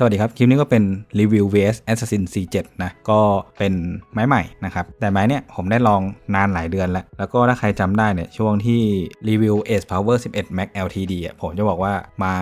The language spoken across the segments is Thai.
สวัสดีครับ คลิปนี้ก็เป็นรีวิว vs Assassin C7 นะก็เป็นไม้ใหม่นะครับ แต่ไม้เนี่ยผมได้ลองนานหลายเดือนแล้ว แล้วก็ถ้าใครจำได้เนี่ยช่วงที่รีวิว Ace Power 11 Max LTD อะผมจะบอกว่าไม้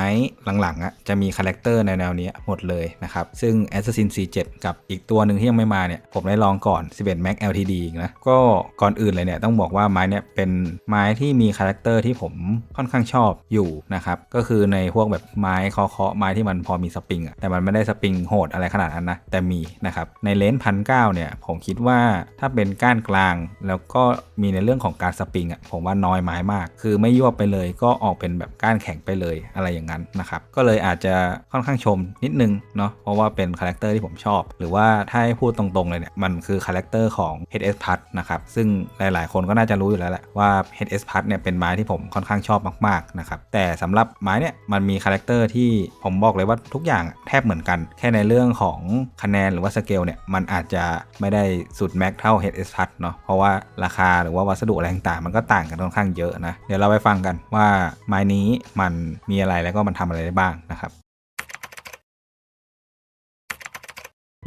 หลังๆอะจะมีคาแรคเตอร์ในแนวนี้หมดเลยนะครับ ซึ่ง Assassin C7 กับอีกตัวหนึ่งที่ยังไม่มาเนี่ยผมได้ลองก่อน 11 Max LTD อีกนะก็ก่อนอื่นเลยเนี่ยต้องบอกว่าไม้เนี่ยเป็นไม้ที่มีคาแรคเตอร์ที่ผมค่อนข้างชอบอยู่นะครับก็คือในพวกแบบไม้เคาะๆไม้ที่มันพอมีสปริงอะแต่มันไม่ได้สปริงโหดอะไรขนาดนั้นนะแต่มีนะครับในเลนส์พันเเนี่ยผมคิดว่าถ้าเป็นก้านกลางแล้วก็มีในเรื่องของการสปริงอะผมว่าน้อยไม้มาก คือไม่ยวบไปเลยก็ออกเป็นแบบก้านแข็งไปเลยอะไรอย่างนั้นนะครับก็เลยอาจจะค่อนข้างชมนิดนึงเนาะเพราะว่าเป็นคาแรคเตอร์ที่ผมชอบ หรือว่าถ้าให้พูดตรงๆเลยเนี่ยมันคือคาแรคเตอร์ของ HS p l u s นะครับซึ่งหลายๆ คนก็น่าจะรู้อยู่แล้วแหละว่า HS p l u s เนี่ยเป็นไม้ที่ผมค่อนข้างชอบมากๆนะครับแต่สำหรับไม้เนี่ยมันมีคาแรคเตอร์ที่ผมบอกเลยว่าทุกอย่างแทบเหมือนกัน แค่ในเรื่องของคะแนนหรือว่าสเกลเนี่ยมันอาจจะไม่ได้สุดแม็กเท่า HS p l u s เนาะเพราะว่าราคาหรือว่าวัสดุอะไรต่างๆมันก็ต่างกันค่อนข้างเยอะนะ เดี๋ยวเราไปฟังกันว่าไม้นี้มันมีอะไรแล้วก็มันทำอะไรได้บ้างนะครับ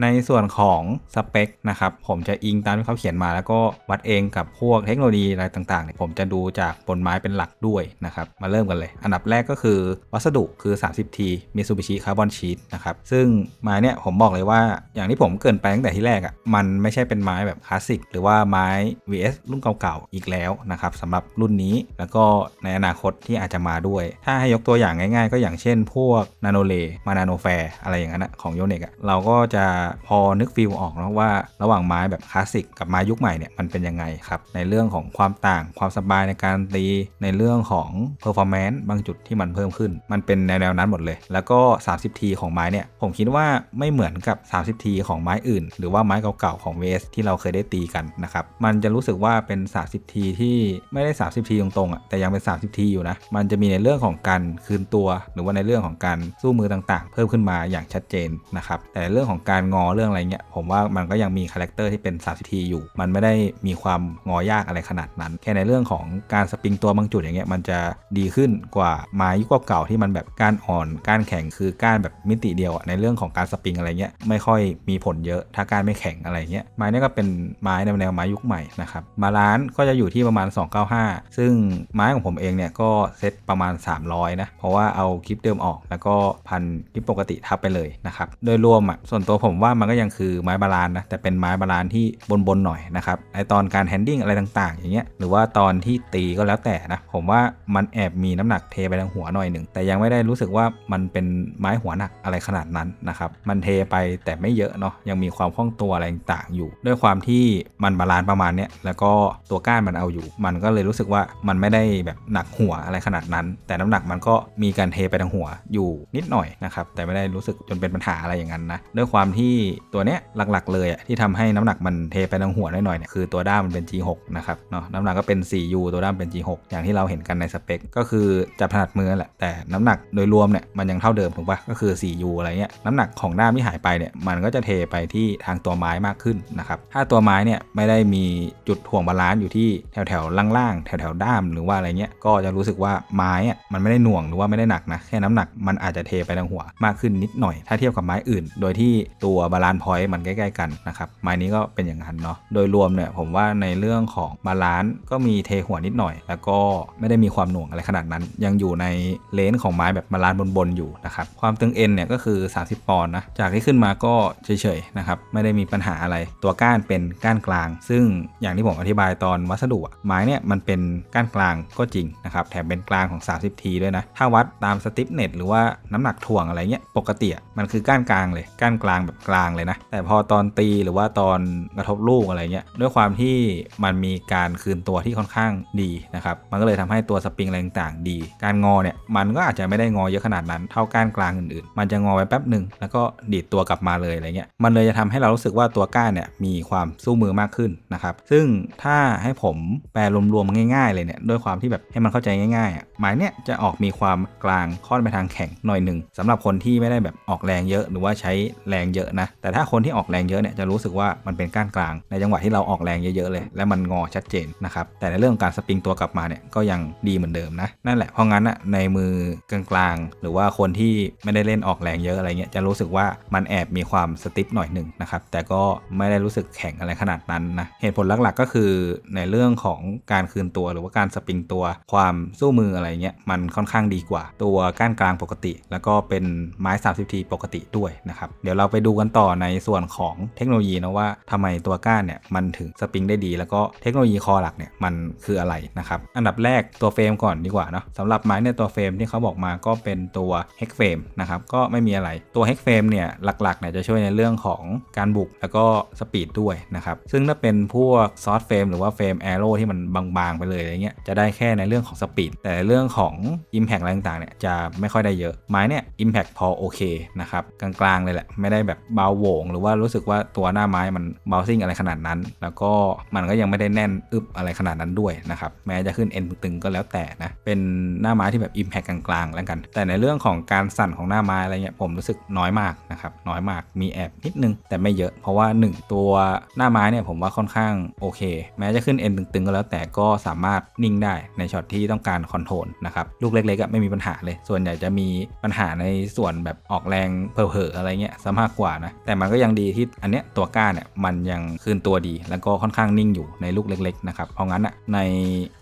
ในส่วนของสเปคนะครับผมจะอิงตามที่เขาเขียนมา แล้วก็วัดเองกับพวกเทคโนโลยีอะไรต่างๆเนี่ยผมจะดูจากบนไม้เป็นหลักด้วยนะครับมาเริ่มกันเลย อันดับแรกก็คือวัสดุคือ 30T Mitsubishi Carbon Sheet นะครับซึ่งไม้เนี่ยผมบอกเลยว่าอย่างที่ผมเกินไปตั้งแต่ที่แรกอะ่ะมันไม่ใช่เป็นไม้แบบคลาสสิกหรือว่าไม้ VS รุ่นเก่าๆอีกแล้วนะครับสำหรับรุ่นนี้แล้วก็ในอนาคตที่อาจจะมาด้วย ถ้าให้ยกตัวอย่างง่าย ๆ ก็อย่างเช่น พวกนาโนเลมานาโนแฟร์อะไรอย่างนั้นของโยเนกอะเราก็จะพอนึกฟิลออกนะว่าระหว่างไม้แบบคลาสสิกกับไม้ยุคใหม่เนี่ยมันเป็นยังไงครับในเรื่องของความต่างความสบายในการตีในเรื่องของเพอร์ฟอร์แมนซ์บางจุดที่มันเพิ่มขึ้น มันเป็นแนวๆนั้นหมดเลย แล้วก็ 30 ทีของไม้เนี่ยผมคิดว่าไม่เหมือนกับ 30 ทีของไม้อื่น หรือว่าไม้เก่าๆของเวสที่เราเคยได้ตีกันนะครับมันจะรู้สึกว่าเป็น 30 ทีที่ไม่ได้ 30 ทีตรงๆอะแต่ยังเป็น 30 ทีอยู่นะมันจะมีในเรื่องของการคืนตัว หรือว่าในเรื่องของการสู้มือต่างๆ เพิ่มขึ้นมาอย่างชัดเจนนะครับแต่เรื่องของการงอเรื่องอะไรเงี้ยผมว่ามันก็ยังมีคาแรคเตอร์ที่เป็น30ทีอยู่ มันไม่ได้มีความงอยากอะไรขนาดนั้น แค่ในเรื่องของการสปริงตัวบางจุดอย่างเงี้ยมันจะดีขึ้นกว่าไม้ยุคเก่าที่มันแบบก้านอ่อนก้านแข็งคือก้านแบบมิติเดียวในเรื่องของการสปริงอะไรเงี้ยไม่ค่อยมีผลเยอะถ้าก้านไม่แข็งอะไรเงี้ยไม้นี่ก็เป็นไม้ในแนวไม้ยุคใหม่นะครับมาล้านก็จะอยู่ที่ประมาณ 295 ซึ่งไม้ของผมเองเนี่ยก็เซตประมาณ 300นะเพราะว่าเอาคลิปเดิมออก แล้วก็พันคลิปปกติทับไปเลยนะครับโดยรวมอะส่วนตัวผมว่ามันก็ยังคือไม้บาลานนะแต่เป็นไม้บาลานที่บนๆหน่อยนะครับไอตอนการแฮนดิ้งอะไรต่างๆ อย่างเงี้ยหรือว่าตอนที่ตีก็แล้วแต่นะผมว่ามันแอบมีน้ำหนักเทไปทางหัวหน่อยหนึ่งแต่ยังไม่ได้รู้สึกว่ามันเป็นไม้หัวหนักอะไรขนาดนั้นนะครับมันเทไปแต่ไม่เยอะเนาะยังมีความคล่องตัวอะไรต่างๆอยู่ ด้วยความที่มันบาลานประมาณเนี้ยแล้วก็ตัวก้านมันเอาอยู่ มันก็เลยรู้สึกว่ามันไม่ได้แบบหนักหัวอะไรขนาดนั้น แต่น้ำหนักมันก็มีการเทไปทางหัวอยู่นิดหน่อยนะครับแต่ไม่ได้รู้สึกจนเป็นปัญหาอะไรอย่างนั้นนะด้วยความที่ตัวเนี้ยหลักๆ เลยอะที่ทำให้น้ำหนักมันเทไปทางหัวหน่อยๆเนี่ยคือตัวด้ามมันเป็น G6 นะครับเนาะน้ำหนักก็เป็น 4U ตัวด้ามเป็น G6 อย่างที่เราเห็นกันในสเปค ก็คือจะถนัดมือแหละแต่น้ำหนักโดยรวมเนี่ยมันยังเท่าเดิมถูกปะก็คือ 4U อะไรเงี้ยน้ำหนักของด้ามที่หายไปเนี่ยมันก็จะเทไปที่ทางตัวไม้มากขึ้นนะครับถ้าตัวไม้เนี่ยไม่ได้มีจุดถ่วงบาลานซ์อยู่ที่แถวแถวล่างๆแถวแถวด้ามหรือว่าอะไรเงี้ยก็จะรู้สึกว่าไม้อะมันไม่ได้หน่วงหรือว่าไม่ได้หนักนะแค่น้ำหนักมันอาจจะเทไปทางหัวมากขึ้นนิดหน่อย ถ้าเทียบกับไม้อื่น โดยที่ตัวบาลานซ์พอยต์มันใกล้ๆกันนะครับไม้นี้ก็เป็นอย่างนั้นเนาะโดยรวมเนี่ยผมว่าในเรื่องของบาลานซ์ก็มีเทหัวนิดหน่อย แล้วก็ไม่ได้มีความหน่วงอะไรขนาดนั้น ยังอยู่ในเลนของไม้แบบบาลานซ์บนๆอยู่นะครับความตึงเอ็นเนี่ยก็คือ 30 ปอนด์นะจากที่ขึ้นมาก็เฉยๆนะครับไม่ได้มีปัญหาอะไรตัวก้านเป็นก้านกลาง ซึ่งอย่างที่ผมอธิบายตอนวัสดุไม้เนี่ยมันเป็นก้านกลางก็จริงนะครับแถมเป็นกลางของ 30 ทีด้วยนะถ้าวัดตามสติปเน็ตหรือว่าน้ำหนักถ่วงอะไรเงี้ยปกติมันคือก้านกลางเลยก้านกลางแบบกลางเลยนะ แต่พอตอนตีหรือว่าตอนกระทบลูกอะไรเงี้ยด้วยความที่มันมีการคืนตัวที่ค่อนข้างดีนะครับมันก็เลยทำให้ตัวสปริงอะไรต่างๆดี การงอเนี่ยมันก็อาจจะไม่ได้งอเยอะขนาดนั้นเท่าก้านกลางอื่นๆ มันจะงอไปแป๊บหนึ่งแล้วก็ดีดตัวกลับมาเลยอะไรเงี้ยมันเลยจะทำให้เรารู้สึกว่าตัวก้านเนี่ยมีความสู้มือมากขึ้นนะครับซึ่งถ้าให้ผมแปลรวมๆง่าย ๆ เลยเนี่ยด้วยความที่แบบให้มันเข้าใจง่ายๆอะหมายเนี่ยจะออกมีความกลางค่อนไปทางแข็งหน่อยหนึ่งสำหรับคนที่ไม่ได้แบบออกแรงเยอะหรือว่าใช้แรงเยอะนะแต่ถ้าคนที่ออกแรงเยอะเนี่ยจะรู้สึกว่ามันเป็นก้านกลาง ในจังหวะที่เราออกแรงเยอะๆเลย และมันงอชัดเจนนะครับแต่ในเรื่องของการสปริงตัวกลับมาเนี่ยก็ยังดีเหมือนเดิมนะนั่นแหละเพราะงั้นอะในมือกลางๆหรือว่าคนที่ไม่ได้เล่นออกแรงเยอะอะไรเงี้ยจะรู้สึกว่ามันแอบมีความสติฟหน่อยหนึ่งนะครับแต่ก็ไม่ได้รู้สึกแข็งอะไรขนาดนั้นนะเหตุผลหลักๆก็คือในเรื่องของการคืนตัวหรือว่าการสปริงตัวความสู้มืออะไรเงี้ยมันค่อนข้างดีกว่า ตัวก้านกลางปกติ แล้วก็เป็นไม้ 30ทีปกติด้วยนะครับเดี๋ยวเราไปดูกันต่อในส่วนของเทคโนโลยีนะว่าทำไมตัวก้านเนี่ยมันถึงสปริงได้ดี แล้วก็เทคโนโลยีคอหลักเนี่ยมันคืออะไรนะครับอันดับแรกตัวเฟรมก่อนดีกว่าเนาะสำหรับไม้เนี่ยตัวเฟรมที่เขาบอกมาก็เป็นตัวเฮกเฟรมนะครับก็ไม่มีอะไรตัวเฮกเฟรมเนี่ยหลักๆเนี่ยจะช่วยในเรื่องของการบุกแล้วก็สปีดด้วยนะครับซึ่งถ้าเป็นพวกซอสเฟรมหรือว่าเฟรมแอโร่ที่มันบางๆไปเลยอะไรเงี้ยจะได้แค่ในเรื่องของสปีดแต่เรื่องของ Impact อะไรต่างๆเนี่ยจะไม่ค่อยได้เยอะไม้เนี่ย Impact พอโอเคนะครับกลางๆเลยแหละไม่ได้แบบเบาโหวงหรือว่ารู้สึกว่าตัวหน้าไม้มันเบาซิ่งอะไรขนาดนั้น แล้วก็มันก็ยังไม่ได้แน่นอึบอะไรขนาดนั้นด้วยนะครับแม้จะขึ้นเอ็นตึงๆก็แล้วแต่นะเป็นหน้าไม้ที่แบบ Impact กลางๆแล้วกัน แต่ในเรื่องของการสั่นของหน้าไม้อะไรเงี้ยผมรู้สึกน้อยมากนะครับน้อยมากมีแอบนิดนึง แต่ไม่เยอะเพราะว่า 1 ตัวหน้าไม้เนี่ยผมว่าค่อนข้างโอเค แม้จะขึ้นเอ็นตึงๆก็แล้วแต่ก็สามารถนิ่งได้ในช็อตที่ต้องการคอนโทรลนะครับลูกเล็กๆไม่มีปัญหาเลย ส่วนใหญ่จะมีปัญหาในส่วนแบบออกแรงเผลอๆอะไรเงี้ยซะมากกว่านะแต่มันก็ยังดีที่อันเนี้ยตัวก้าเนี่ยมันยังคืนตัวดี แล้วก็ค่อนข้างนิ่งอยู่ในลูกเล็กๆนะครับเพราะงั้นอะใน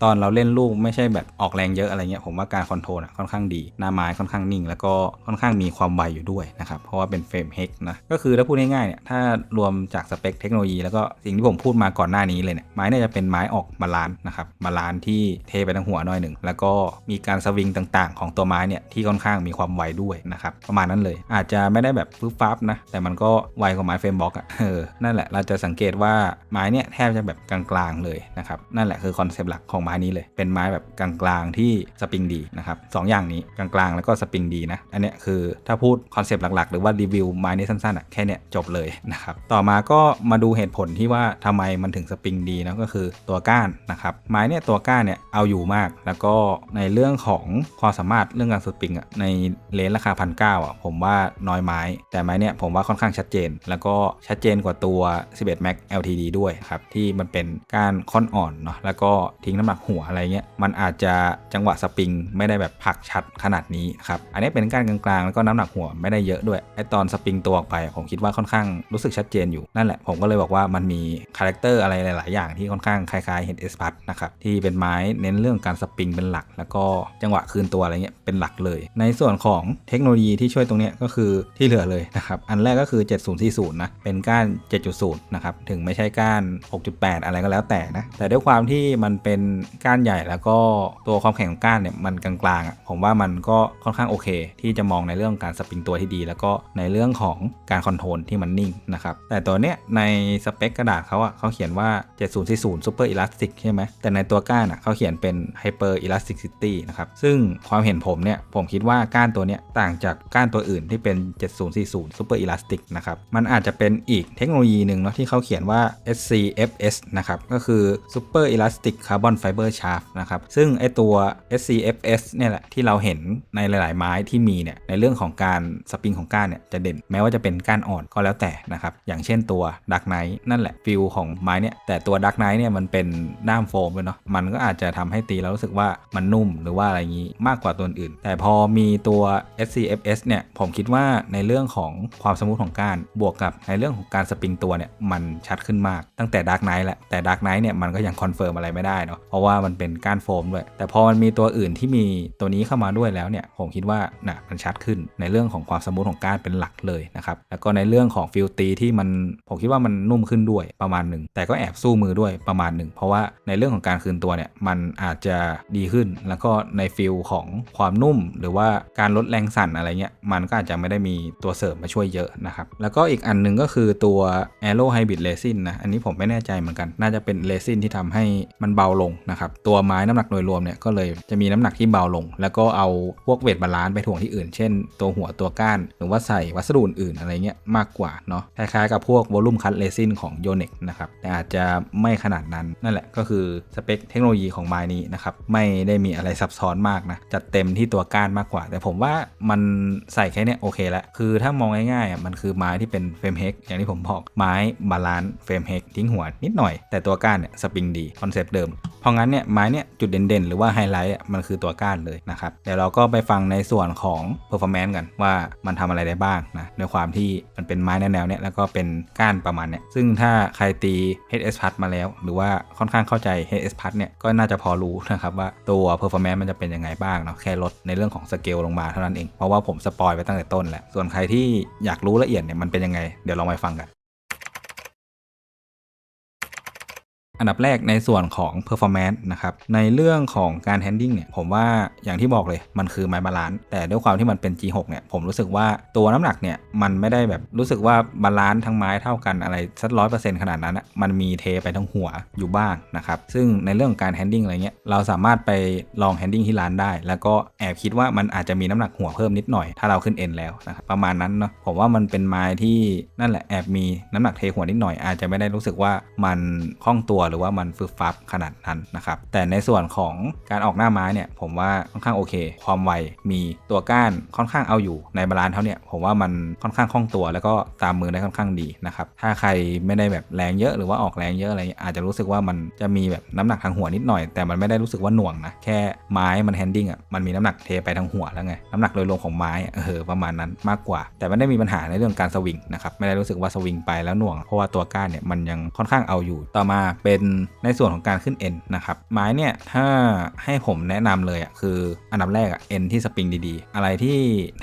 ตอนเราเล่นลูกไม่ใช่แบบออกแรงเยอะอะไรเงี้ยผมว่าการคอนโทรลอะค่อนข้างดี หน้าไม้ค่อนข้างนิ่ง แล้วก็ค่อนข้างมีความไวอยู่ด้วยนะครับเพราะว่าเป็นเฟรมเฮกนะก็คือถ้าพูดง่ายๆเนี่ยถ้ารวมจากสเปคเทคโนโลยีแล้วก็สิ่งที่ผมพูดมาก่อนหน้านี้เลยเนี่ยไม้เนี่ยจะเป็นไม้ออกบาลานซ์นะครับบาลานซ์ที่เทไปทั้งหัวหน่อยหนึ่งแล้วก็มีการสวิงต่างๆ ของตัวไม้เนี่ยที่ค่อนข้างมีความไวด้วยนะครับประมาณนั้นเลย อาจจะไม่ได้แบบปึ๊บฟับนะแต่มันก็ไวกว่าไม้เฟรมบล็อกอะเออนั่นแหละเราจะสังเกตว่าไม้เนี่ยแทบจะแบบกลางๆเลยนะครับนั่นแหละคือคอนเซปต์หลักของไม้นี้เลย เป็นไม้แบบกลางๆที่สปริงดีนะครับสองอย่างนี้กลางๆ แล้วก็สปริงดีนะอันเนี้ยคือถ้าพูดคอนเซปต์หลักๆ หรือว่ารีวิวไม้นี้สั้นๆอะแค่เนี้ยจบเลยนะครับต่อมาก็มาดูเหตุผลที่ว่าทำไมมันถึงสปริงดีนะก็คือตัวก้านนะครับไม้เนี่ยตัวก้านเนี่ยเอาอยู่มาก แล้วก็ในเรื่องของความสามารถเรื่องการสปริงอะในเลนราคาพันเก้าอะผมว่าน้อยไม้ แต่ไม้เนี่ยผมว่าค่อนข้างชัดเจน แล้วก็ชัดเจนกว่าตัว 11 Max LTD ด้วยครับ ที่มันเป็นการค่อนอ่อนเนาะแล้วก็ทิ้งน้ำหนักหัวอะไรเงี้ยมันอาจจะจังหวะสปริง ไม่ได้แบบผักชัดขนาดนี้ครับอันนี้เป็นการกลางๆ แล้วก็น้ำหนักหัวไม่ได้เยอะด้วยไอตอนสปริงตัวออกไป ผมคิดว่าค่อนข้างรู้สึกชัดเจนอยู่นั่นแหละ ผมก็เลยบอกว่ามันมีคาแรคเตอร์อะไรหลายๆ อย่างที่ค่อนข้างคล้ายๆเห็นเอสพัทนะครับที่เป็นไม้เน้นเรื่องการสปริงเป็นหลัก แล้วก็จังหวะคืนตัวอะไรเงี้ยเป็นหลักเลย ในส่วนของเทคโนโลยีที่ช่วยตรงเนี้ยก็คือที่เหลือเลยนะครับอันแรกก็คือ 7040 นะ เป็นก้าน 7.0 นะครับ ถึงไม่ใช่ก้าน 6.8 อะไรก็แล้วแต่นะ แต่ด้วยความที่มันเป็นก้านใหญ่แล้วก็ตัวความแข็งของก้านเนี่ยมันกลางๆอะผมว่ามันก็ค่อนข้างโอเค ที่จะมองในเรื่องการสปริงตัวที่ดี แล้วก็ในเรื่องของการคอนโทรลที่มันนิ่งนะครับ แต่ตัวเนี้ยในสเปคกระดาษเขาอะเขาเขียนว่า 7040 Super Elastic ใช่ไหม แต่ในตัวก้านอะเขาเขียนเป็น Hyper Elasticity นะครับ ซึ่งความเห็นผมเนี่ยผมคิดว่าก้านตัวเนี้ยต่างจากก้านตัวอื่นที่เป็น 7040 Super Elastic นะครับ มันอาจจะเป็นอีกเทคโนโลยีหนึ่งเนาะที่เขาเขียนว่า SCFS นะครับ ก็คือ Super Elastic Carbon Fiber Shaft นะครับ ซึ่งไอตัว SCFS เนี่ยแหละที่เราเห็นในหลาย ๆ ไม้ที่มีเนี่ยในเรื่องของการสปริงของก้านเนี่ยจะเด่นแม้ว่าจะเป็นก้านอ่อนก็แล้วแต่นะครับ อย่างเช่นตัว Dark Knight นั่นแหละฟิลของไม้เนี่ยแต่ตัว Dark Knight เนี่ยมันเป็นด้ามโฟมเลยเนาะมันก็อาจจะทำให้ตีแล้วรู้สึกว่ามันนุ่มหรือว่าอะไรงนี้มากกว่าตัวอื่น แต่พอมีตัว SCFS เนี่ยผมคิดว่าในเรื่องของความสมูทของก้านบวกกับในเรื่องของการสปริงตัวเนี่ยมันชัดขึ้นมากตั้งแต่ Dark Knight แหละแต่ Dark Knight เนี่ยมันก็ยังคอนเฟิร์มอะไรไม่ได้เนาะเพราะว่ามันเป็นก้านโฟมด้วย แต่พอมันมีตัวอื่นที่มีตัวนี้เข้ามาด้วยแล้วเนี่ยผมคิดว่าน่ะมันชัดขึ้นในเรื่องของความสมูทของก้านเป็นหลักเลยนะครับแล้วก็ในเรื่องของฟิลตีที่มันผมคิดว่ามันนุ่มขึ้นด้วยประมาณหนึ่งแต่ก็แอบสู้มือด้วยประมาณหนึ่งเพราะว่าในเรื่องของการคืนตัวเนี่ยมันอาจจะดีขึ้น แล้วก็ในฟิลของความนุ่ม หรือว่าการลดแรงสั่นอะไรเงี้ยมันก็อาจจะไม่ได้มีตัวเสริมมาช่วยเยอะนะครับแล้วก็อีกอันหนึ่งก็คือตัว Aero Hybrid Resin นะ อันนี้ผมไม่แน่ใจเหมือนกัน น่าจะเป็นเรซินที่ทำให้มันเบาลงนะครับ ตัวไม้น้ำหนักโดยรวมเนี่ยก็เลยจะมีน้ำหนักที่เบาลง แล้วก็เอาพวกเวทบาลานซ์ไปถ่วงที่อื่น เช่น ตัวหัวตัวก้าน หรือว่าใส่วัสดุอื่นอะไรเงี้ยมากกว่าเนาะ คล้ายๆกับพวกวอลลุ่มคัตเรซินของ y o n e x นะครับ แต่อาจจะไม่ขนาดนั้น นั่นแหละก็คือสเปคเทคโนโลยีของไม้นี้นะครับ ไม่ได้มีอะไรซับซ้อนมากนะ จัดเต็มที่ตัวก้านมากกว่า แต่ผมว่ามันใส่แค่เนี้ยโอเคแล้ว คือถ้ามองง่ายๆมันคือคือไม้ที่เป็นเฟรมเฮกอย่างที่ผมบอกไม้บาลานซ์เฟรมเฮกทิ้งหัวนิดหน่อย แต่ตัวก้านเนี่ยสปริงดีคอนเซปต์เดิม เพราะงั้นเนี่ยไม้เนี่ยจุดเด่นๆ หรือว่าไฮไลท์มันคือตัวก้านเลยนะครับเดี๋ยวเราก็ไปฟังในส่วนของ performance กันว่ามันทำอะไรได้บ้างนะในความที่มันเป็นไม้แนวๆเนี่ยแล้วก็เป็นก้านประมาณเนี่ยซึ่งถ้าใครตี HS p a d มาแล้ว หรือว่าค่อนข้างเข้าใจ HS p a d เนี่ยก็น่าจะพอรู้นะครับว่าตัว performance มันจะเป็นยังไงบ้างเนาะแค่ลดในเรื่องของสเกลลงมาเท่านั้นเองเพราะว่าผมสปอยไปตั้งแต่ต้นแหละส่วนใครที่อยากรู้ละเอียดเนี่ยมันเป็นยังไง เดี๋ยวลองไปฟังกัน อันดับแรกในส่วนของ performance นะครับ ในเรื่องของการ handling เนี่ย ผมว่าอย่างที่บอกเลยมันคือไม้บาลานซ์แต่ด้วยความที่มันเป็น G6 เนี่ย ผมรู้สึกว่าตัวน้ำหนักเนี่ย มันไม่ได้แบบรู้สึกว่าบาลานซ์ทั้งไม้เท่ากันอะไรสักร้อยเปอร์เซ็นต์ขนาดนั้นอะมันมีเทไปทั้งหัวอยู่บ้างนะครับ ซึ่งในเรื่องของการ handling อะไรเงี้ย เราสามารถไปลอง handling ที่ร้านได้ แล้วก็แอบคิดว่ามันอาจจะมีน้ำหนักหัวเพิ่มนิดหน่อย ถ้าเราขึ้นเอ็นแล้วนะครับประมาณนั้นเนาะ ผมว่ามันเป็นไม้ที่นั่นแหละแอบมีน้ำหนักเทหัวนิดหน่อยอาจจะไม่ได้รู้สึกว่ามันคล่องตัวหรือว่ามันฟึบฟับขนาดนั้นนะครับ แต่ในส่วนของการออกหน้าไม้เนี่ยผมว่าค่อนข้างโอเค ความไวมีตัวก้านค่อนข้างเอาอยู่ในบาลานซ์เท่าเนี่ยผมว่ามันค่อนข้างคล่องตัว แล้วก็ตามมือได้ค่อนข้างดีนะครับถ้าใครไม่ได้แบบแรงเยอะหรือว่าออกแรงเยอะอะไรอาจจะรู้สึกว่ามันจะมีแบบน้ำหนักทางหัวนิดหน่อย แต่มันไม่ได้รู้สึกว่าหน่วงนะแค่ไม้มันแฮนดิ้งอะมันมีน้ำหนักเทไปทางหัวแล้วไงน้ำหนักโดยรวมของไม้เออประมาณนั้นมากกว่า แต่ไม่ได้มีปัญหาในเรื่องการสวิงนะครับไม่ได้รู้สึกว่าสวิงไปแล้วหน่วงเพราะว่าตัวก้านเนี่ยมันยังค่อนข้างเอาอยู่ ต่อมาเป็นในส่วนของการขึ้นเอ็นนะครับไม้เนี่ยถ้าให้ผมแนะนำเลยอะคืออันดับแรกอะเอ็นที่สปริงดีๆ อะไรที่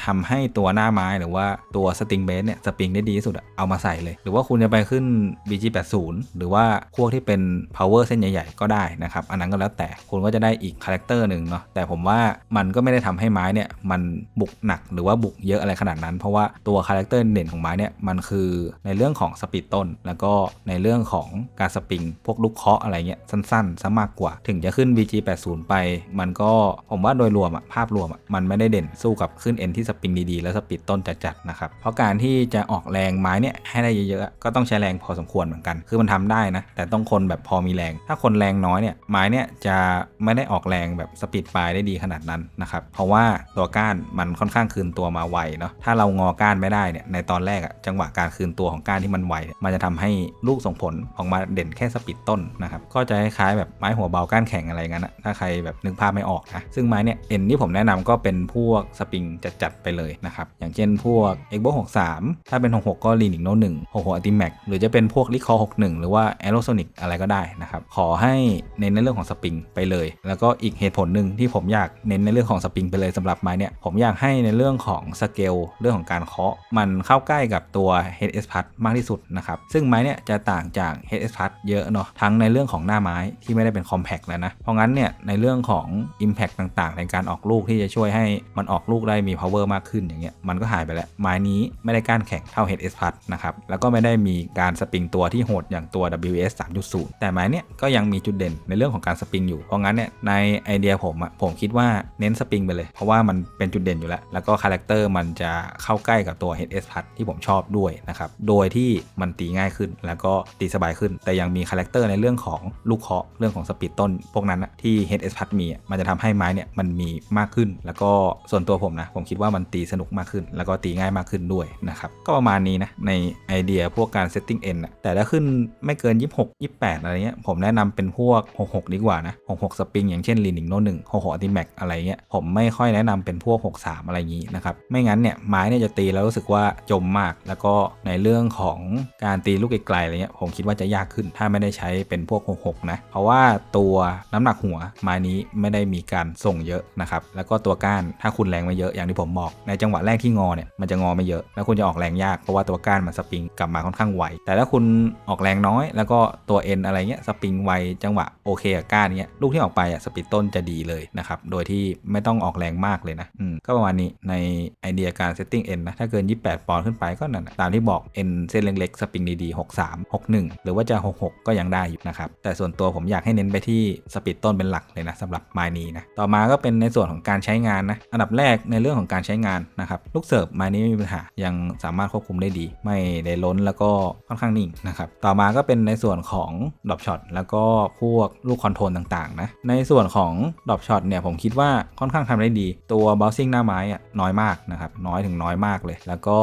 ทำให้ตัวหน้าไม้หรือว่าตัวสตริงเบสเนี่ยสปริงได้ดีที่สุดอะเอามาใส่เลย หรือว่าคุณจะไปขึ้น BG80 หรือว่าพวกที่เป็น power เส้นใหญ่ๆ ก็ได้นะครับ อันนั้นก็แล้วแต่คุณก็จะได้อีกคาแรคเตอร์หนึ่งเนาะแต่ผมว่ามันก็ไม่ได้ทำให้ไม้เนี่ยมันบุกหนักหรือว่าบุกเยอะอะไรขนาดนั้น เพราะว่าตัวคาแรคเตอร์เด่นของไม้เนี่ยมันคือในเรื่องของสปีดต้น แล้วก็ในเรื่องของการสปริงพวกลูกเคาะอะไรเงี้ยสั้นๆซะมากกว่า ถึงจะขึ้น BG80 ไป มันก็ผมว่าโดยรวมอะภาพรวมอะมันไม่ได้เด่นสู้กับขึ้น N ที่สปริงดีๆ แล้วสปีดต้นจัดๆนะครับ เพราะการที่จะออกแรงไม้เนี่ยให้ได้เยอะๆก็ต้องใช้แรงพอสมควรเหมือนกัน คือมันทำได้นะ แต่ต้องคนแบบพอมีแรง ถ้าคนแรงน้อยเนี่ยไม้เนี่ยจะไม่ได้ออกแรงแบบสปีดปลายได้ดีขนาดนั้นนะครับ เพราะว่าตัวก้านมันค่อนข้างคืนตัวมาไวเนาะ ถ้าเรางอก้านไม่ได้เนี่ยในตอนแรกอะจังหวะการคืนตัวของก้านที่มันไว มันจะทำให้ลูกส่งผลออกมาเด่นแค่สปีดต้นนะครับก็จะคล้ายๆแบบไม้หัวเบาก้านแข็งอะไรเงี้ยนะถ้าใครแบบนึกภาพไม่ออกนะซึ่งไม้เนี่ยเอ็นที่ผมแนะนำก็เป็นพวกสปริงจัดๆไปเลยนะครับอย่างเช่นพวก x b o 63 ถ้าเป็น 66 ก็ Linux Note 1 66 Ultimax หรือจะเป็นพวก r e c o r 61 หรือว่า Aerosonic อะไรก็ได้นะครับขอให้เน้นในเรื่องของสปริงไปเลย แล้วก็อีกเหตุผลหนึ่งที่ผมอยากเน้นในเรื่องของสปริงไปเลยสำหรับไม้เนี่ยผมอยากให้ในเรื่องของสเกลเรื่องของการเคาะ มันเข้าใกล้กับตัว HS Plus มากที่สุดนะครับซึ่งไม้เนี่ยจะต่างจาก HS Plus เยอะเนาะทั้งในเรื่องของหน้าไม้ที่ไม่ได้เป็น compact แล้วนะ เพราะงั้นเนี่ยในเรื่องของ impact ต่างๆ ในการออกลูกที่จะช่วยให้มันออกลูกได้มี power มากขึ้นอย่างเงี้ยมันก็หายไปแล้ว ไม้นี้ไม่ได้ก้านแข็งเท่า HS Plus นะครับแล้วก็ไม่ได้มีการสปริงตัวที่โหดอย่างตัว WS 3.0 แต่ไม้เนี่ยก็ยังมีจุดเด่นในเรื่องของการสปริงอยู่เพราะงั้นเนี่ยในไอเดียผมอะผมคิดว่าเน้นสปริงไปเลย เพราะว่ามันเป็นจุดเด่นอยู่แล้ว แล้วก็คาแรคเตอร์มันจะเข้าใกล้กับตัว HS Plus ที่ผมชอบด้วยนะครับโดยที่มันตีง่ายขึ้นแล้วก็ตีสบายขึ้น แต่ยังมีคาแรคเตอร์ในเรื่องของลูกเคาะเรื่องของสปีดต้น พวกนั้นที่ HS Plus มีมันจะทำให้ไม้เนี่ยมันมีมากขึ้น แล้วก็ส่วนตัวผมนะผมคิดว่ามันตีสนุกมากขึ้น แล้วก็ตีง่ายมากขึ้นด้วยนะครับก็ประมาณนี้นะในไอเดียพวกการ setting end อะแต่ถ้าขึ้นไม่เกิน 26 28 อะไรเงี้ยผมแนะนำเป็นพวก 66 ดีกว่านะ 66 สปริงอย่างเช่น l i n i n g Note 1 66 Ultimax อะไรเงี้ยผมไม่ค่อยแนะนำเป็นพวก 63 อะไรงี้นะครับไม่งั้นเนี่ยไม้เนี่ยจะตีแล้วรู้สึกว่าจมมาก แล้วก็ในเรื่องของการตีลูกไกลๆอะไรเงี้ยผมคิดว่าจะยากขึ้นถ้าไม่ได้ใช้เป็นพวก 66 นะ เพราะว่าตัวน้ำหนักหัวไม้นี้ไม่ได้มีการส่งเยอะนะครับ แล้วก็ตัวก้านถ้าคุณแรงไม่เยอะอย่างที่ผมบอก ในจังหวะแรกที่งอเนี่ยมันจะงอไม่เยอะ แล้วคุณจะออกแรงยากเพราะว่าตัวก้านมันสปริงกลับมาค่อนข้างไว แต่ถ้าคุณออกแรงน้อย แล้วก็ตัวเอ็นอะไรเงี้ยสปริงไวจังหวะโอเคกับก้านเงี้ยลูกที่ออกไปอะสปีดต้นจะดีเลยนะครับ โดยที่ไม่ต้องออกแรงมากเลยนะอืมก็ประมาณนี้ในไอเดียการเซตติ้งเอ็นนะถ้าเกิน 28 ปอนด์ขึ้นไปก็นั่นตามที่บอกเอ็นเส้นเล็กๆสปริงดีๆ63 61 หรือว่าจะ 66 ก็ยังได้อยู่นะครับ แต่ส่วนตัวผมอยากให้เน้นไปที่สปีดต้นเป็นหลักเลยนะสำหรับไม้นี้นะ ต่อมาก็เป็นในส่วนของการใช้งานนะ อันดับแรกในเรื่องของการใช้งานนะครับ ลูกเสิร์ฟไม้นี้ไม่มีปัญหา ยังสามารถควบคุมได้ดี ไม่ได้ล้นแล้วก็ค่อนข้างนิ่งนะครับ ต่อมาก็เป็นในส่วนของดรอปช็อตแล้วก็พวกลูกคอนโทรลต่างๆนะ ในส่วนของดรอปช็อตเนี่ยผมคิดว่าค่อนข้างทำได้ดี ตัวบ o ลซิ่งหน้าไม้อะน้อยมากนะครับ น้อยถึงน้อยมากเลย แล้วก็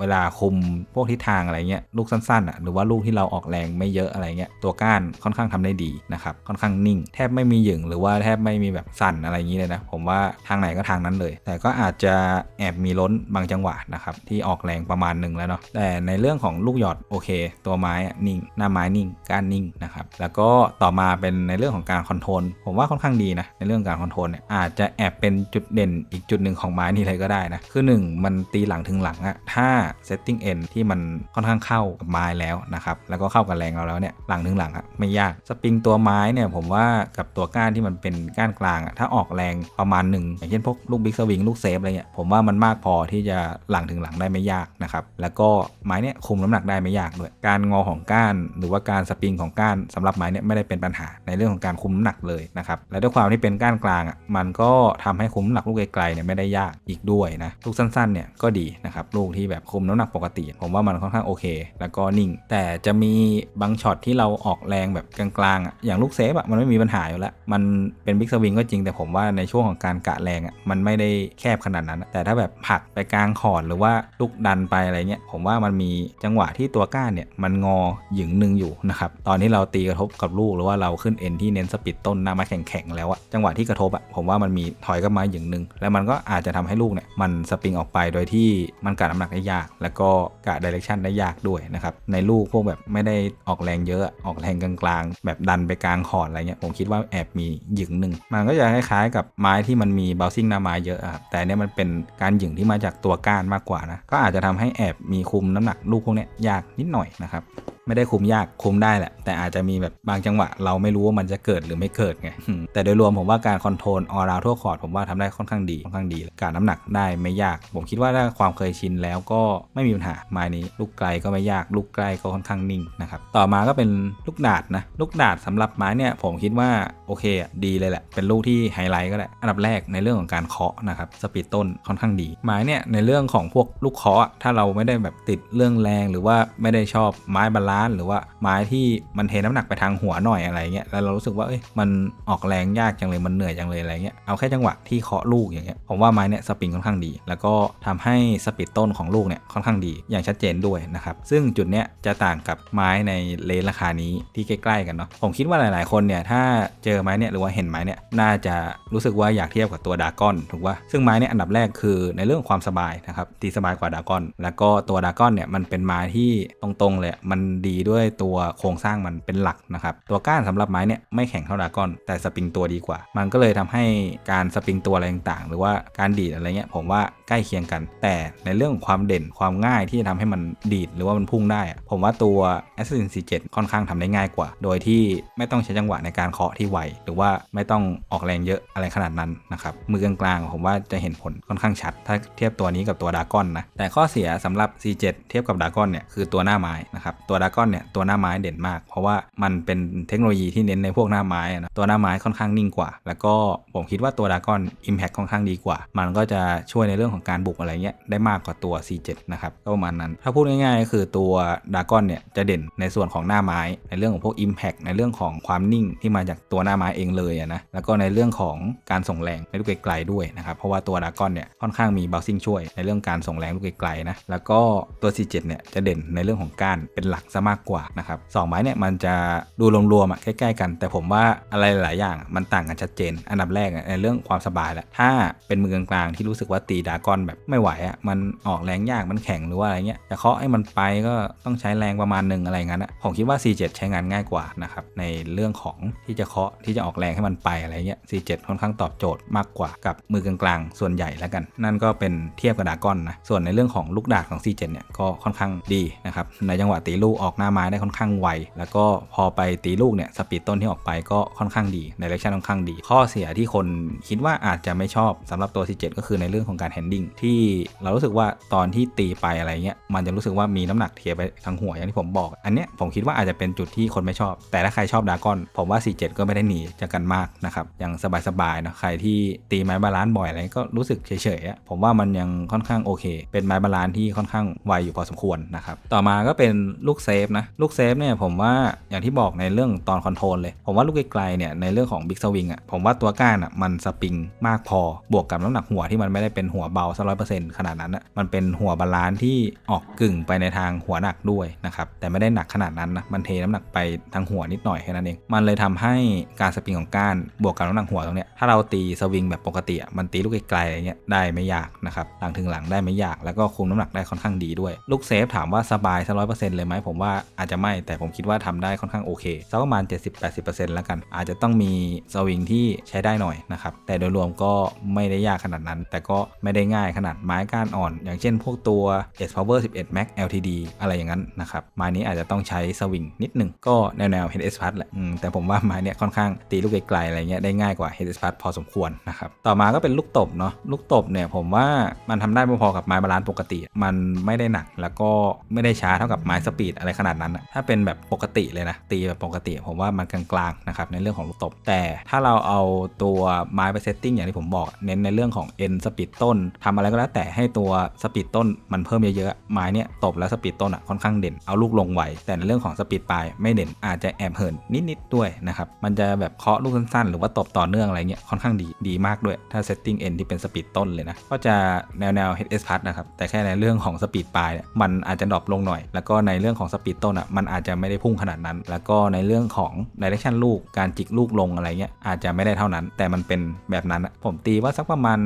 เวลาคุมพวกทิศทางอะไรเงี้ย ลูกสั้นๆอะ หรือว่าลูกที่เราออกแรงไม่เยอะอะไรเงี้ย ตัวก้านค่อนข้างทำได้ดีนะครับค่อนข้างนิ่ง แทบไม่มีหยึงหรือว่าแทบไม่มีแบบสั่นอะไรอย่างนี้เลยนะผมว่าทางไหนก็ทางนั้นเลย แต่ก็อาจจะแอบมีล้นบางจังหวะนะครับที่ออกแรงประมาณหนึ่งแล้วเนาะแต่ในเรื่องของลูกหยอดโอเค ตัวไม้นิ่ง หน้าไม้นิ่งก้านนิ่งนะครับแล้วก็ต่อมาเป็นในเรื่องของการคอนโทรลผมว่าค่อนข้างดีนะในเรื่องการคอนโทรลเนี่ยอาจจะแอบเป็นจุดเด่นอีกจุดหนึ่งของไม้นี่เลยก็ได้นะคือ 1 มันตีหลังถึงหลังอะถ้า setting end ที่มันค่อนข้างเข้ากับไม้แล้วนะครับแล้วก็เข้ากับแรงเราแล้วเนี่ยหลังถึงหลังไม่ยากสปริงตัวไม้เนี่ยผมว่ากับตัวก้านที่มันเป็นก้านกลางอะถ้าออกแรงประมาณหนึ่งอย่างเช่นพวกลูกบิ๊กสวิงลูกเซฟอะไรเงี้ยผมว่ามันมากพอที่จะหลังถึงหลังได้ไม่ยากนะครับแล้วก็ไม้เนี่ยคุมน้ำหนักได้ไม่ยากด้วยการงอของก้านหรือว่าการสปริงของก้านสำหรับไม้เนี่ยไม่ได้เป็นปัญหาในเรื่องของการคุมน้ำหนักเลยนะครับและด้วยความที่เป็นก้านกลางอะมันก็ทำให้คุมน้ำหนักลูกไกลๆเนี่ยไม่ได้ยากอีกด้วยนะลูกสั้นๆเนี่ยก็ดีนะครับลูกที่แบบคุมน้ำหนักปกติ ผมว่ามันค่อนข้างโอเค แล้วก็นิ่ง แต่จะมีบางช็อตที่เราออกแรงแบบกลางๆอะอย่างลูกเซฟอะมันไม่มีปัญหาอยู่แล้ว มันเป็นบิ๊กสวิงก็จริงแต่ผมว่าในช่วงของการกะแรงอะมันไม่ได้แคบขนาดนั้น แต่ถ้าแบบผักไปกลางขอดหรือว่าลูกดันไปอะไรเงี้ยผมว่ามันมีจังหวะที่ตัวก้านเนี่ยมันงอหยึงหนึ่งอยู่นะครับตอนที่เราตีกระทบกับลูกหรือว่าเราขึ้นเอ็นที่เน้นสปีดต้นหน้ามาแข็งๆแล้วอะจังหวะที่กระทบอะผมว่ามันมีถอยกลับมาหยึงหนึ่งแล้วมันก็อาจจะทำให้ลูกเนี่ยมันสปริงออกไปโดยที่มันกะน้ำหนักได้ยาก แล้วก็กะดิเรกชันได้ยากด้วยนะครับในลูกพวกแบบไม่ได้ออกแรงเยอะออกแรงกลางๆ แบบดันไปกลางคอร์ดอะไรเงี้ยผมคิดว่าแอบมีหยึงหนึ่งมันก็จะคล้ายๆกับไม้ที่มันมีเบลซิ่งหน้าไม้เยอะอะครับแต่เนี่ยมันเป็นการหยึงที่มาจากตัวก้านมากกว่านะก็อาจจะทำให้แอบมีคุมน้ำหนักลูกพวกเนี้ยยากนิดหน่อยนะครับ ไม่ได้คุมยากคุมได้แหละ แต่อาจจะมีแบบบางจังหวะ เราไม่รู้ว่ามันจะเกิดหรือไม่เกิดไงแต่โดยรวมผมว่าการคอนโทรลออราวทั่วคอร์ดผมว่าทำได้ค่อนข้างดีค่อนข้างดี การน้ำหนักได้ไม่ยาก ผมคิดว่าถ้าความเคยชินแล้วก็ไม่มีปัญหาไม้นี้ ลูกไกลก็ไม่ยากลูกใกลก็ค่อนข้างนิ่งนะครับต่อมาก็เป็นลูกดาดนะลูกดาดสำหรับไม้เนี่ยผมคิดว่าโอเคดีเลยแหละ เป็นลูกที่ไฮไลท์ก็ได้อันดับแรกในเรื่องของการเคาะนะครับสปีดต้นค่อนข้างดีไม้เนี่ยในเรื่องของพวกลูกเคาะอะถ้าเราไม่ได้แบบติดเรื่องแรงหรือว่าไม่ได้ชอบไม้บาลาน หรือว่าไม้ที่มันเทน้ำหนักไปทางหัวหน่อยอะไรเงี้ยแล้วเรารู้สึกว่าเอ้ยมันออกแรงยากจังเลยมันเหนื่อยจังเลยอะไรเงี้ยเอาแค่จังหวะที่เคาะลูกอย่างเงี้ยผมว่าไม้เนี่ยสปริงค่อนข้างดี แล้วก็ทำให้สปีดต้นของลูกเนี่ยค่อนข้างดีอย่างชัดเจนด้วยนะครับซึ่งจุดเนี้ยจะต่างกับไม้ในเลนราคานี้ที่ใกล้ ๆ กันเนาะผมคิดว่าหลาย ๆ คนเนี่ยถ้าเจอไม้เนี่ยหรือว่าเห็นไม้เนี่ยน่าจะรู้สึกว่าอยากเทียบกับตัวดากอนถูกป่ะซึ่งไม้เนี่ยอันดับแรกคือในเรื่องความสบายนะครับตีสบายกว่าดากอน แล้วก็ตัวดากอนเนี่ยมันเป็นไม้ที่ตรงๆเลยมันดด้วยตัวโครงสร้างมันเป็นหลักนะครับ ตัวก้านสำหรับไม้เนี่ยไม่แข็งเท่าดากอน แต่สปริงตัวดีกว่า มันก็เลยทำให้การสปริงตัวอะไรต่างๆ หรือว่าการดีดอะไรเงี้ยผมว่าใกล้เคียงกัน แต่ในเรื่องของความเด่นความง่ายที่จะทำให้มันดีดหรือว่ามันพุ่งได้ ผมว่าตัว Assassin C7 ค่อนข้างทำได้ง่ายกว่า โดยที่ไม่ต้องใช้จังหวะในการเคาะที่ไวหรือว่าไม่ต้องออกแรงเยอะอะไรขนาดนั้นนะครับมือกลางๆผมว่าจะเห็นผลค่อนข้างชัด ถ้าเทียบตัวนี้กับตัวดากอนนะแต่ข้อเสียสำหรับ C7 เทียบกับดากอนเนี่ยคือตัวหน้าไม้นะครับตัวดากอนเนี่ยตัวหน้าไม้เด่นมาก เพราะว่ามันเป็นเทคโนโลยีที่เน้นในพวกหน้าไม้นะตัวหน้าไม้ค่อนข้างนิ่งกว่า แล้วก็ผมคิดว่าตัวดากอน Impact ค่อนข้างดีกว่า มันก็จะช่วยในเรื่องของการบุกอะไรเงี้ยได้มากกว่าตัว C7 นะครับก็ประมาณนั้น ถ้าพูดง่ายๆก็คือตัวดากอนเนี่ยจะเด่นในส่วนของหน้าไม้ ในเรื่องของพวก Impact ในเรื่องของความนิ่งที่มาจากตัวหน้าไม้เองเลยนะแล้วก็ในเรื่องของการส่งแรงในลูกไกลๆด้วยนะครับเพราะว่าตัวดากอนเนี่ยค่อนข้างมี bouncing ช่วยในเรื่องการส่งแรงลูกไกลๆนะแล้วก็ตัว C7 เนี่ยจะเด่นในเรื่องของการเป็นหลักซะมากกว่านะครับสองไม้เนี่ยมันจะดูรวมๆอะใกล้ๆกัน แต่ผมว่าอะไรหลายอย่างมันต่างกันชัดเจน อันดับแรกในเรื่องความสบายแหละถ้าเป็นมือกลางๆที่รู้สึกว่าตีดากอนแบบไม่ไหวอะมันออกแรงยากมันแข็งหรือว่าอะไรเงี้ยจะเคาะให้มันไปก็ต้องใช้แรงประมาณหนึ่งอะไรงั้นอะผมคิดว่า C7 ใช้งานง่ายกว่านะครับในเรื่องของที่จะเคาะที่จะออกแรงให้มันไปอะไรเงี้ย C7 ค่อนข้างตอบโจทย์มากกว่ากับมือกลางๆส่วนใหญ่แล้วกัน นั่นก็เป็นเทียบกับดากอนนะส่วนในเรื่องของลูกดาดของ C7 เนี่ยก็ค่อนข้างดีนะครับในจังหวะตีลูกออกอกหน้าไม้ได้ค่อนข้างไว แล้วก็พอไปตีลูกเนี่ยสปีดต้นที่ออกไปก็ค่อนข้างดีในเรคชั่นค่อนข้างดี ข้อเสียที่คนคิดว่าอาจจะไม่ชอบสำหรับตัว C7 ก็คือในเรื่องของการแฮนดิ้งที่เรารู้สึกว่าตอนที่ตีไปอะไรเงี้ยมันจะรู้สึกว่ามีน้ำหนักเทไปทั้งหัวอย่างที่ผมบอก อันเนี้ยผมคิดว่าอาจจะเป็นจุดที่คนไม่ชอบ แต่ถ้าใครชอบดากอน ผมว่า C7 ก็ไม่ได้หนีจากกันมากนะครับยังสบายๆนะใครที่ตีไม้บาลานซ์บ่อยอะไรก็รู้สึกเฉยๆอะผมว่ามันยังค่อนข้างโอเค เป็นไม้บาลานซ์ที่ค่อนข้างไวอยู่พอสมควรนะครับต่อมาก็เป็นลูกเซฟนะ ลูกเซฟเนี่ยผมว่าอย่างที่บอกในเรื่องตอนคอนโทรลเลย ผมว่าลูกไกลๆเนี่ยในเรื่องของบิ๊กสวิงอะผมว่าตัวก้านอะมันสปริงมากพอบวกกับน้ำหนักหัวที่มันไม่ได้เป็นหัวเบาสักร้อยเปอร์เซ็นต์ขนาดนั้นอะมันเป็นหัวบาลานซ์ที่ออกกึ่งไปในทางหัวหนักด้วยนะครับแต่ไม่ได้หนักขนาดนั้นนะมันเทน้ำหนักไปทางหัวนิดหน่อยแค่นั้นเองมันเลยทำให้การสปริงของก้านบวกกับน้ำหนักหัวตรงเนี้ยถ้าเราตีสวิงแบบปกติอะมันตีลูกไกลๆอะไรเงี้ยได้ไม่ยากนะครับหลังถึงหลังได้ไม่ยาก แล้วก็คุมน้ำหนักได้ค่อนข้างดีด้วย ลูกเซฟถามว่าสบายสักร้อยเปอร์เซ็นต์เลยไหมผมว่าอาจจะไม่แต่ผมคิดว่าทำได้ค่อนข้างโอเคสักประมาณ 70-80%แล้วกัน อาจจะต้องมีสวิงที่ใช้ได้หน่อยนะครับแต่โดยรวมก็ไม่ได้ยากขนาดนั้น แต่ก็ไม่ได้ง่ายขนาดไม้ก้านอ่อน อย่างเช่นพวกตัว S Power 11 Max LTD อะไรอย่างนั้นนะครับไม้นี้อาจจะต้องใช้สวิงนิดนึงก็แนวแนว HS Plus แหละแต่ผมว่าไม้เนี้ยค่อนข้างตีลูกไกลๆอะไรเงี้ยได้ง่ายกว่า HS Plus พอสมควรนะครับต่อมาก็เป็นลูกตบเนาะลูกตบเนี่ยผมว่ามันทำได้พอๆกับไม้บาลานซ์ปกติ มันไม่ได้หนักแล้วก็ไม่ได้ช้าเท่ากับไม้สปีดอะไรขนาดนั้นอะถ้าเป็นแบบปกติเลยนะ ตีแบบปกติ ผมว่ามันกลางๆนะครับในเรื่องของลูกตบ แต่ถ้าเราเอาตัวไม้ไปเซตติ้งอย่างที่ผมบอกเน้นในเรื่องของ N สปีดต้นทำอะไรก็แล้วแต่ให้ตัวสปีดต้นมันเพิ่มเยอะๆไม้เนี่ยตบแล้วสปีดต้นอะค่อนข้างเด่นเอาลูกลงไวแต่ในเรื่องของสปีดปลายไม่เด่นอาจจะแอบเหินนิดๆด้วยนะครับมันจะแบบเคาะลูกสั้นๆ หรือว่าตบต่อเนื่องอะไรเงี้ยค่อนข้างดีดีมากด้วย ถ้าเซตติ้ง N ที่เป็นสปีดต้นเลยนะก็จะแนวแนว HS Plus นะครับแต่แค่ในเรื่องของสปีดปลายเนี่ยมันอาจจะดรอปลงหน่อย แล้วก็ในเรื่องของสปีดต้นอะมันอาจจะไม่ได้พุ่งขนาดนั้น แล้วก็ในเรื่องของดิเรกชันลูกการจิกลูกลงอะไรเงี้ยอาจจะไม่ได้เท่านั้น แต่มันเป็นแบบนั้น ผมตีว่าสักประมาณ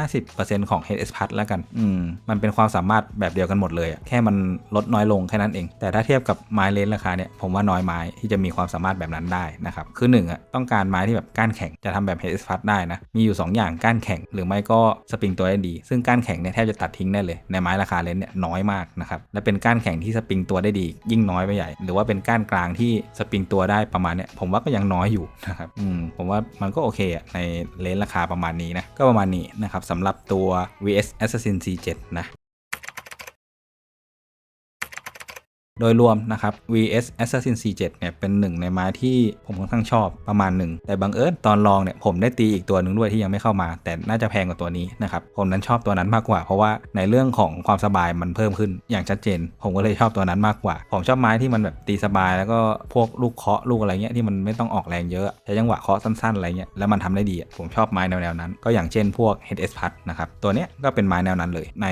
40-50%ของ HS Plus แล้วกันอืมมันเป็นความสามารถแบบเดียวกันหมดเลยอะแค่มันลดน้อยลงแค่นั้นเอง แต่ถ้าเทียบกับไม้เลนราคาเนี่ยผมว่าน้อยไม้ที่จะมีความสามารถแบบนั้นได้นะครับคือหนึ่งอะต้องการไม้ที่แบบก้านแข็งจะทำแบบ HS Plus ได้นะมีอยู่ 2 อย่างก้านแข็ง หรือไม่ก็สปริงตัวได้ดี ซึ่งก้านแข็งเนี่ยแทบจะตัดทิ้งได้เลยในไม้ราคาเลนเนี่ยน้อยมากนะครับและเป็นก้านแข็งที่สปริงตัวได้ดียิ่งน้อยไปใหญ่ หรือว่าเป็นก้านกลางที่สปริงตัวได้ประมาณเนี้ยผมว่าก็ยังน้อยอยู่นะครับอืมผมว่ามันก็โอเคอะในเลนราคาประมาณนี้นะก็ประมาณนี้นะครับสำหรับตัว VS Assassin C7 นะ โดยรวมนะครับ VS Assassin C7 เนี่ยเป็นหนึ่งในไม้ที่ผมค่อนข้างชอบประมาณหนึ่งแต่บังเอิญตอนลองเนี่ยผมได้ตีอีกตัวหนึ่งด้วยที่ยังไม่เข้ามา แต่น่าจะแพงกว่าตัวนี้นะครับผมนั้นชอบตัวนั้นมากกว่า เพราะว่าในเรื่องของความสบายมันเพิ่มขึ้นอย่างชัดเจน ผมก็เลยชอบตัวนั้นมากกว่า ผมชอบไม้ที่มันแบบตีสบายแล้วก็พวกลูกเคาะลูกอะไรเงี้ยที่มันไม่ต้องออกแรงเยอะใช้จังหวะเคาะสั้นๆอะไรเงี้ยแล้วมันทำได้ดีผมชอบไม้แนวๆนั้น ก็อย่างเช่นพวก HS Plus นะครับตัวเนี้ยก็เป็นไม้แนวนั้นเลย ใน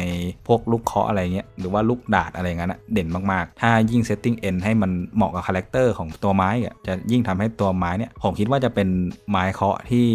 พวกลูกเคาะอะไรเงี้ยหรือว่าลูกดาดอะไรเงี้ยนะเด่นมากๆถ้ายิ่งเซตติ้ง N ให้มันเหมาะกับคาแรคเตอร์ของตัวไม้อะจะยิ่งทำให้ตัวไม้เนี่ย ผมคิดว่าจะเป็นไม้เคาะที่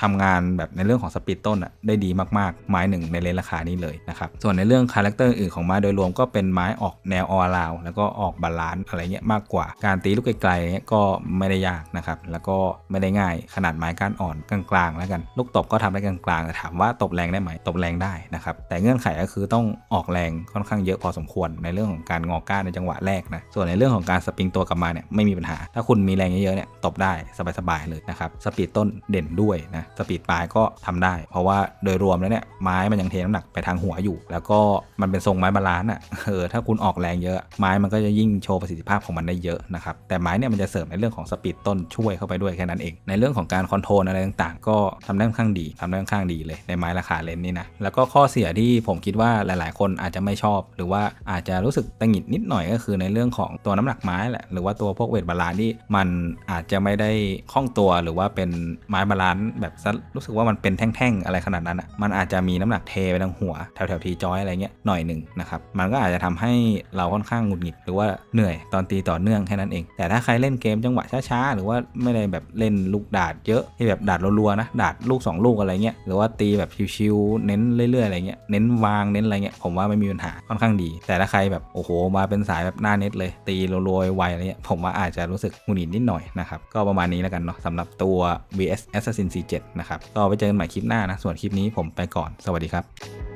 ทำงานแบบในเรื่องของสปีดต้นอะได้ดีมากๆ ไม้หนึ่งในเลนราคานี้เลยนะครับ ส่วนในเรื่องคาแรคเตอร์อื่นของไม้โดยรวมก็เป็นไม้ออกแนวออลาวแล้วก็ออกบาลานซ์อะไรเงี้ยมากกว่า การตีลูกไกลๆเนี่ยก็ไม่ได้ยากนะครับ แล้วก็ไม่ได้ง่ายขนาดไม้ก้านอ่อนกลางๆแล้วกัน ลูกตบก็ทำได้กลางๆแต่ถามว่าตบแรงได้ไหมตบแรงได้นะครับแต่เงื่อนไขก็คือต้องออกแรงค่อนข้างเยอะพอสมควรในเรื่องของการงอก้านในจังหวะแรกนะส่วนในเรื่องของการสปริงตัวกลับมาเนี่ยไม่มีปัญหา ถ้าคุณมีแรงเยอะๆเนี่ยตบได้สบายๆเลยนะครับสปีดต้นเด่นด้วยนะสปีดปลายก็ทำได้ เพราะว่าโดยรวมแล้วเนี่ยไม้มันยังเทน้ำหนักไปทางหัวอยู่ แล้วก็มันเป็นทรงไม้บาลานซ์อะเออถ้าคุณออกแรงเยอะ ไม้มันก็จะยิ่งโชว์ประสิทธิภาพของมันได้เยอะนะครับแต่ไม้เนี่ยมันจะเสริมในเรื่องของสปีดต้นช่วยเข้าไปด้วยแค่นั้นเอง ในเรื่องของการคอนโทรลอะไรต่างๆ ก็ทำได้ค่อนข้างดีทำได้ค่อนข้างดีเลยในไม้ราคาเลนนี่นะแล้วก็ข้อเสียที่ผมคิดว่าหลาย ๆ คนอาจจะไม่ชอบ หรือว่าอาจจะรู้สึกตังหิดนิดหน่อยก็คืือในเรื่องของตัวน้ำหนักไม้แหละหรือว่าตัวพวกเวทบาลานที่มันอาจจะไม่ได้คล่องตัวหรือว่าเป็นไม้บาลานแบบรู้สึกว่ามันเป็นแท่งๆอะไรขนาดนั้นอะมันอาจจะมีน้ำหนักเทไปทางหัวแถวๆทีจอยอะไรเงี้ยหน่อยหนึ่งนะครับมันก็อาจจะทำให้เราค่อนข้างหงุดหงิดหรือว่าเหนื่อยตอนตีต่อเนื่องแค่นั้นเอง แต่ถ้าใครเล่นเกมจังหวะช้าๆหรือว่าไม่ได้แบบเล่นลูกดาดเยอะที่แบบดาดรัวๆนะดาดลูก 2 ลูกอะไรเงี้ยหรือว่าตีแบบชิวๆเน้นเรื่อยๆอะไรเงี้ยเน้นวางเน้นอะไรเงี้ยผมว่าไม่มีปัญหาค่อนข้างดี แต่ถ้าใครแบบโอ้โหมาเป็นสายแบบหน้าเน็ตเลยตีรัวๆไวอะไรเงี้ยผมว่าอาจจะรู้สึกหงุดหงิดนิดหน่อยนะครับก็ประมาณนี้แล้วกันเนาะสำหรับตัว VS Assassin C7 นะครับก็ไปเจอกันใหม่คลิปหน้านะส่วนคลิปนี้ผมไปก่อนสวัสดีครับ